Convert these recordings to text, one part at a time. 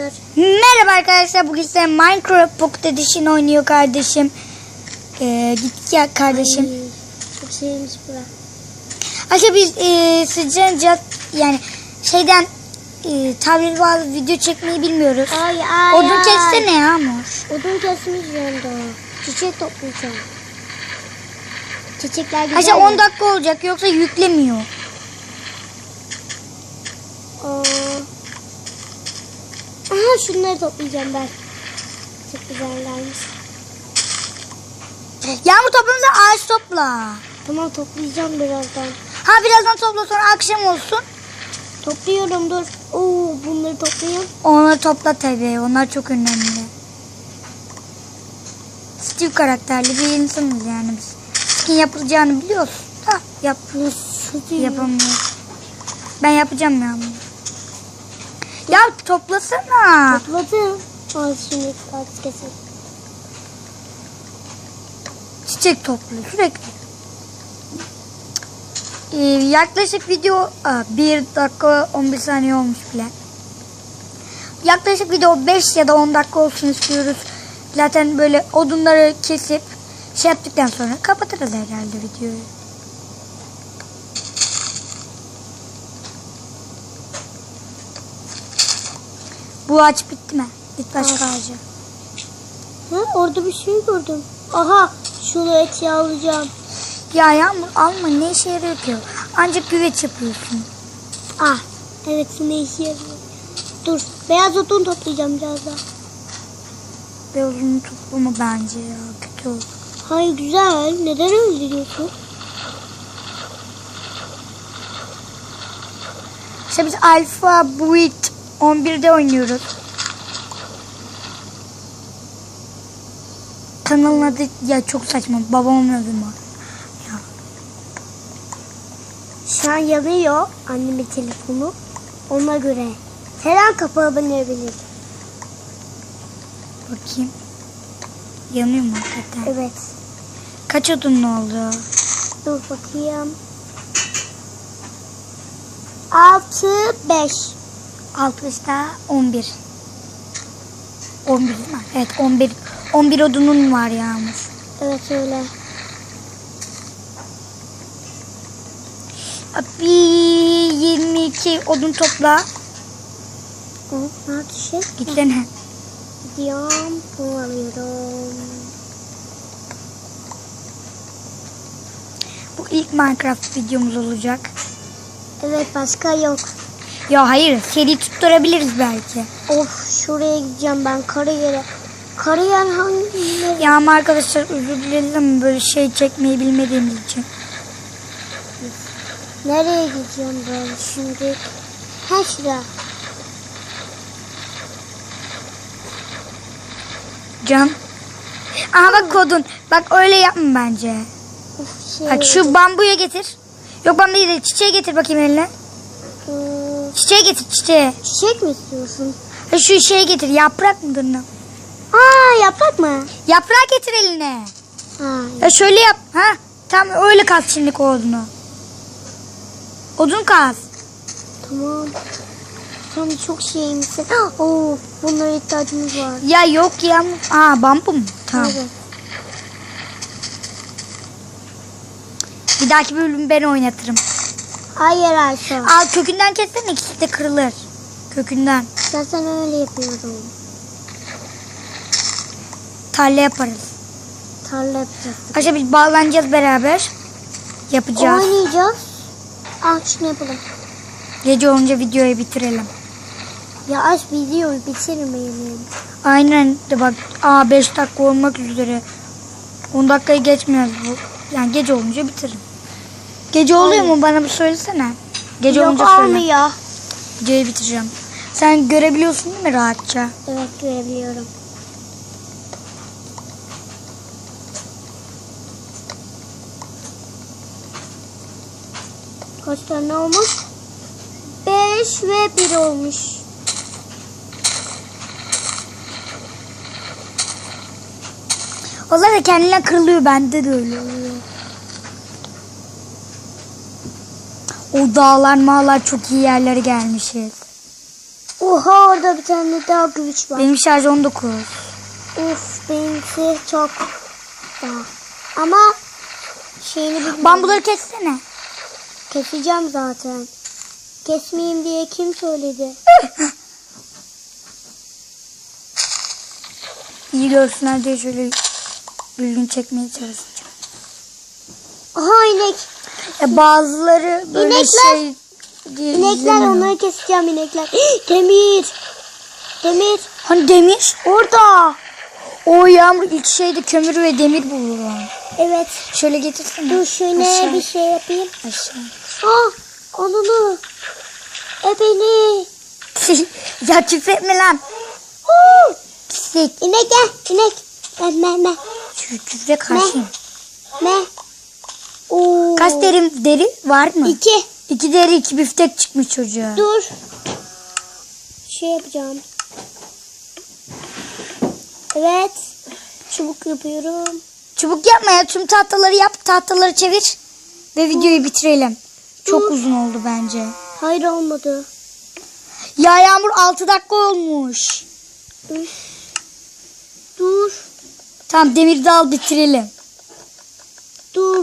Dur. Merhaba arkadaşlar bugün size Minecraft Pocket Edition oynuyor kardeşim. Ee, git ya kardeşim. Ay, çok şeymiş bura. Aşağı biz e, sıcağınca yani şeyden e, tablet bağlı video çekmeyi bilmiyoruz. Ay ay Odun ay. kessene Yağmur. Odun kesmeyeceğim daha. Çiçek toplayacağım. Çiçekler güzel. Aşağı mi? 10 dakika olacak yoksa yüklemiyor. Aa. Aha şunları toplayacağım ben. Çok güzellermiş. Yağmur toplamızda ağaç topla. Tamam toplayacağım birazdan. Ha birazdan topla sonra akşam olsun. Topluyorum dur. Oo bunları toplayayım. Onları topla tabii. Onlar çok önemli. Steve karakterli bir insanız yani biz. Skin yapılacağını biliyoruz da yap yapamıyoruz. Ben yapacağım ya bunu. Ya toplasana. Topladım. Al şimdi artık kesin. Çiçek topluyor sürekli. Ee, yaklaşık video 1 dakika 11 saniye olmuş bile. Yaklaşık video 5 ya da 10 dakika olsun istiyoruz. Zaten böyle odunları kesip şey yaptıktan sonra kapatırız herhalde videoyu. Bu ağaç bitti mi? Git başka Evet. ağaca. Ha orada bir şey gördüm. Aha şunu eti alacağım. Ya Yağmur alma ne işe yarıyor ki? Ancak güveç yapıyorsun. Ah evet ne işe yarıyor. Dur beyaz odun toplayacağım biraz daha. Ve uzun toplama bence ya. Kötü olur. Hayır güzel. Neden öyle diyorsun? İşte biz Alpha Build 11'de oynuyoruz. Kanalın adı ya çok saçma. Babamın adı mı? Ya. Şu an yanıyor annemin telefonu. Ona göre. Her an kapağı binebilir. Bakayım. Yanıyor mu hakikaten? Evet. Kaç odun oldu? Dur bakayım. 6 5. 60'da 11. 11 değil mi? Evet 11. 11 odunun var Yağmur. Evet öyle. Bir 22 odun topla. Hı, nerede şey? Gitsene. Gidiyorum. Bunu alıyorum. Bu ilk Minecraft videomuz olacak. Evet başka yok. Ya hayır seri tutturabiliriz belki. Of şuraya gideceğim ben kariyere. Kariyer hangi? Ya ama arkadaşlar özür dileriz ama böyle şey çekmeyi bilmediğimiz için. Nereye gideceğim ben şimdi? Ha şuraya. Can. Aha bak kodun. Bak öyle yapma bence. Of şey. Bak şu bambuya getir. Yok bambu değil de çiçeği getir bakayım eline. Çiçeği getir çiçeği. çiçek mi istiyorsun? Şu şeyi getir yaprak mıdır ne? Aa yaprak mı? Yaprağı getir eline. Ha, Ya şöyle yap. Ha tam öyle kaz şimdi o odunu. Odun kaz. tamam. Sen çok şeymişsin. Oo, bunlara ihtiyacımız var. Ya yok ya. Aa bambu mu? Tamam. Evet. Bir dahaki bölümü ben oynatırım. Hayır Ayşe. Al kökünden kessene ikisi de kırılır. Kökünden. Zaten öyle yapıyorum. Tarla yaparız. Tarla yapacağız. Aşağı biz bağlanacağız beraber. Yapacağız. Oynayacağız. Al şunu yapalım. Gece olunca videoyu bitirelim. Ya aç videoyu bitirmeyelim. Aynen de bak. Aa 5 dakika olmak üzere. 10 dakikayı geçmiyoruz bu. Yani gece olunca bitiririm. Gece oluyor mu bana bir söylesene. Gece Yok olunca söyle. olmuyor. Videoyu bitireceğim. Sen görebiliyorsun değil mi rahatça? Evet görebiliyorum. Kaç tane olmuş? 5 ve 1 olmuş. Onlar da kendine kırılıyor. Bende de öyle oluyor. O dağlar mağlar çok iyi yerlere gelmişiz. Oha orada bir tane daha güç var. Benim şarj 19. Uf benimki çok daha. Ama şeyini bilmiyorum. Bambuları kessene. Keseceğim zaten. Kesmeyeyim diye kim söyledi? İyi görsünler diye şöyle düzgün çekmeye çalışacağım. Aha inek. E bazıları böyle İnekler- şey İnekler onları keseceğim inekler. Demir. Demir. Hani demir? Orada. O yağmur ilk şeyde kömür ve demir bulurum. Evet. Şöyle getirsene. Dur şöyle Aşağı. bir şey yapayım. Aşağı. Ah onunu. E beni. ya küfür etme lan. Huu. Pislik. İnek gel. İnek. Me me. Şu küfre karşıyım. Me. Kaç derim deri var mı? İki. İki deri iki biftek çıkmış çocuğa. Dur. Şey yapacağım. Evet. Çubuk yapıyorum. Çubuk yapma ya tüm tahtaları yap tahtaları çevir. Ve videoyu bitirelim. Çok Dur. uzun oldu bence. Hayır olmadı. Ya Yağmur 6 dakika olmuş. Üf. Dur. Tamam demir dal bitirelim.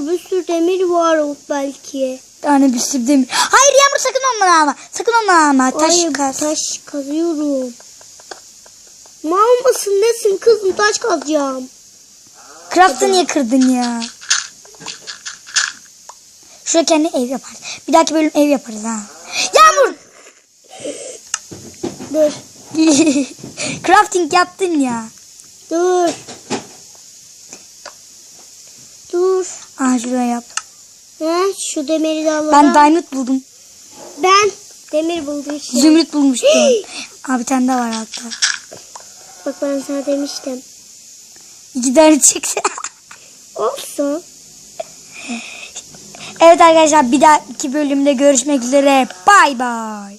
Bir sürü demir var belki. Yani bir sürü demir. Hayır Yağmur sakın onları alma. Sakın onları alma. Taş Hayır, kaz. taş kazıyorum. Mal mısın nesin kızım taş kazacağım. Craft'ı niye kırdın ya? Şuraya kendi ev yaparız. Bir dahaki bölüm ev yaparız ha. Yağmur! Dur. Crafting yaptın ya. Dur. Dur. Aa şuraya yap. He, şu demiri de alalım. Ben diamond buldum. Ben demir buldum işte. Zümrüt bulmuştum. Aa bir tane daha var hatta. Bak ben sana demiştim. İki tane çıktı. Olsun. evet arkadaşlar bir dahaki bölümde görüşmek üzere. Bay bay.